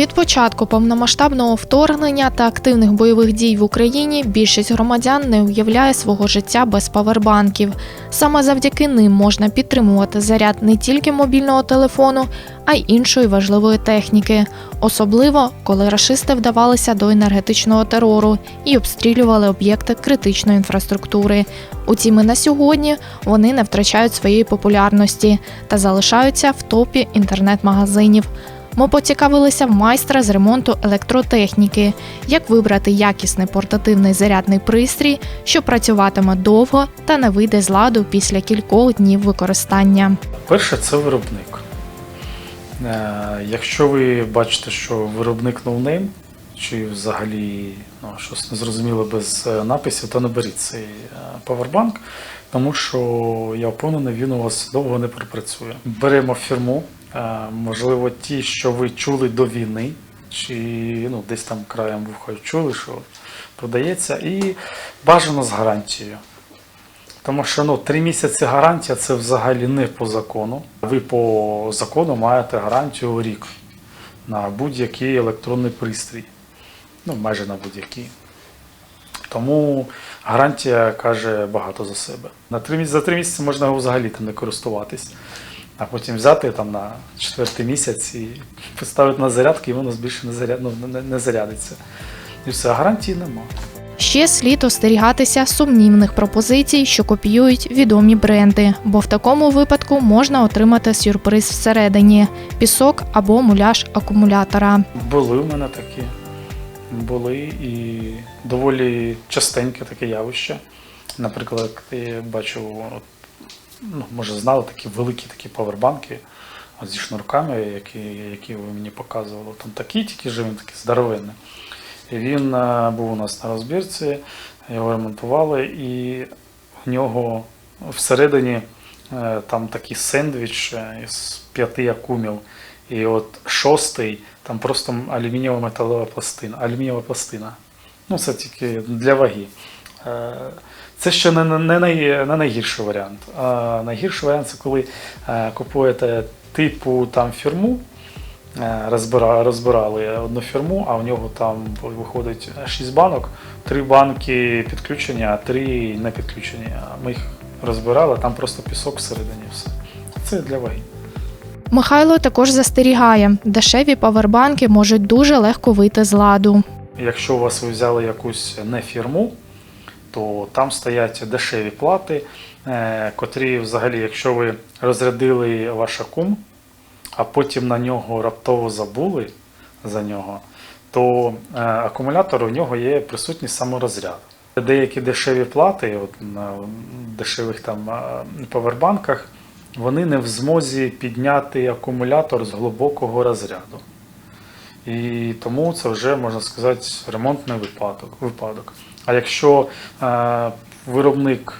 Від початку повномасштабного вторгнення та активних бойових дій в Україні більшість громадян не уявляє свого життя без павербанків. Саме завдяки ним можна підтримувати заряд не тільки мобільного телефону, а й іншої важливої техніки, особливо коли рашисти вдавалися до енергетичного терору і обстрілювали об'єкти критичної інфраструктури. Утім, і на сьогодні вони не втрачають своєї популярності та залишаються в топі інтернет-магазинів. Ми поцікавилися в майстра з ремонту електротехніки, як вибрати якісний портативний зарядний пристрій, що працюватиме довго та не вийде з ладу після кількох днів використання. Перше це виробник. Е, Якщо ви бачите, що виробник ноунейм, чи взагалі ну, щось незрозуміле без е, написів, то не беріть цей е, павербанк, тому що я впевнений, він у вас довго не пропрацює. Беремо фірму, можливо, ті, що ви чули до війни, чи ну, десь там краєм вуха чули, що продається, і бажано з гарантією. Тому що ну, три місяці гарантія це взагалі не по закону. Ви по закону маєте гарантію рік на будь-який електронний пристрій. Ну, майже на будь-який. Тому гарантія каже багато за себе. На три місяці, за три місяці можна взагалі там не користуватись, а потім взяти там на четвертий місяць і поставити на зарядки, і воно більше не, заряд, ну, не, не зарядиться. І все, а гарантії немає. Ще слід остерігатися сумнівних пропозицій, що копіюють відомі бренди, бо в такому випадку можна отримати сюрприз всередині пісок або муляж акумулятора. Були в мене такі. Були і доволі частеньке таке явище. Наприклад, я бачив, от, ну, може, знали такі великі такі павербанки зі шнурками, які, які ви мені показували. Там такі, тільки же він такий здоровенний. І він е, був у нас на розбірці, його ремонтували, і в нього всередині е, там такий сендвіч е, із п'яти акумів. І от шостий, там просто алюмінієва металова пластина. Алюмінієва пластина. Ну, це тільки для ваги. Це ще не, не, най, не найгірший варіант. А найгірший варіант це коли е, купуєте типу там фірму, е, розбира, розбирали одну фірму, а у нього там виходить 6 банок, 3 банки підключені, а 3 не підключені. Ми їх розбирали, там просто пісок всередині все. Це для ваги. Михайло також застерігає, дешеві павербанки можуть дуже легко вийти з ладу. Якщо у вас ви взяли якусь не фірму, то там стоять дешеві плати, е, котрі взагалі, якщо ви розрядили ваш акум, а потім на нього раптово забули за нього, то е, акумулятор у нього є присутній саморозряд. Деякі дешеві плати, от на дешевих там е, павербанках, вони не в змозі підняти акумулятор з глибокого розряду. І тому це вже можна сказати ремонтний випадок. А якщо е, виробник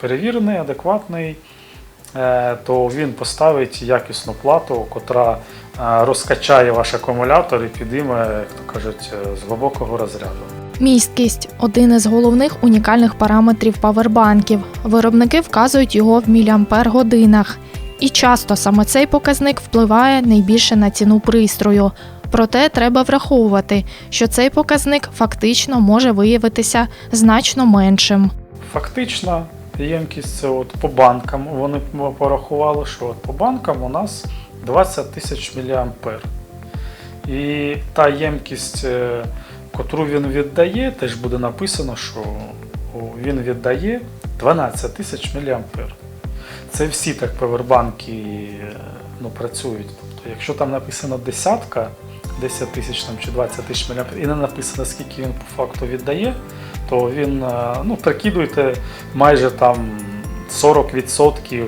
перевірений, адекватний, е, то він поставить якісну плату, котра е, розкачає ваш акумулятор і підійме, як то кажуть, е, з глибокого розряду. Місткість один із головних унікальних параметрів павербанків. Виробники вказують його в міліампер-годинах. І часто саме цей показник впливає найбільше на ціну пристрою. Проте треба враховувати, що цей показник фактично може виявитися значно меншим. Фактично, ємкість це от по банкам. Вони порахували, що от по банкам у нас 20 тисяч мА. І та ємкість, е, котру він віддає, теж буде написано, що він віддає 12 тисяч мА. Це всі так павербанки е, ну, працюють. Тобто, якщо там написано десятка, 10 тисяч чи 20 тисяч мА, і не написано, скільки він по факту віддає, то він, е, ну, прикидуйте, майже там 40%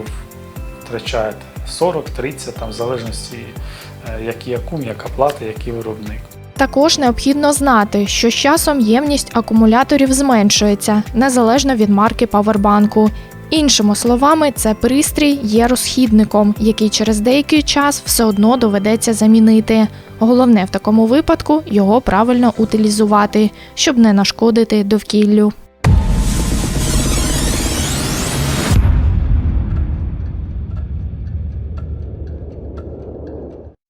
втрачаєте. 40-30, там, в залежності, е, який акум, яка плата, який виробник. Також необхідно знати, що з часом ємність акумуляторів зменшується незалежно від марки павербанку. Іншими словами, це пристрій є розхідником, який через деякий час все одно доведеться замінити. Головне в такому випадку його правильно утилізувати, щоб не нашкодити довкіллю.